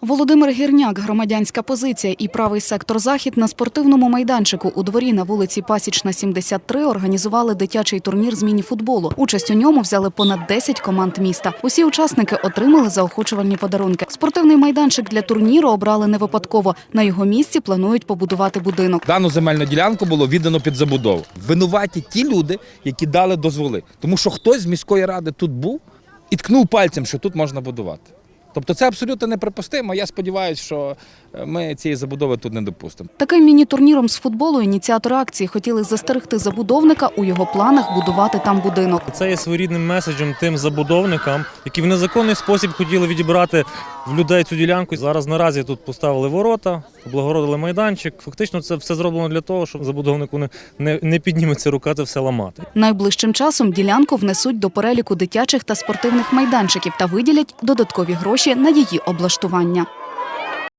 Володимир Гірняк, громадянська позиція і правий сектор захід на спортивному майданчику у дворі на вулиці Пасічна, 73 організували дитячий турнір з міні-футболу. Участь у ньому взяли понад 10 команд міста. Усі учасники отримали заохочувальні подарунки. Спортивний майданчик для турніру обрали не випадково. На його місці планують побудувати будинок. Дану земельну ділянку було віддано під забудову. Винуваті ті люди, які дали дозволи. Тому що хтось з міської ради тут був і ткнув пальцем, що тут можна будувати. Тобто це абсолютно неприпустимо. Я сподіваюся, що е, ми цієї забудови тут не допустимо. Таким міні-турніром з футболу ініціатори акції хотіли застерегти забудовника у його планах будувати там будинок. Це є своєрідним меседжем тим забудовникам, які в незаконний спосіб хотіли відібрати в людей цю ділянку. Зараз наразі тут поставили ворота, облагородили майданчик. Фактично, це все зроблено для того, щоб забудовнику не, не, не підніметься рука це все ламати. Найближчим часом ділянку внесуть до переліку дитячих та спортивних майданчиків та виділять додаткові гроші на її облаштування.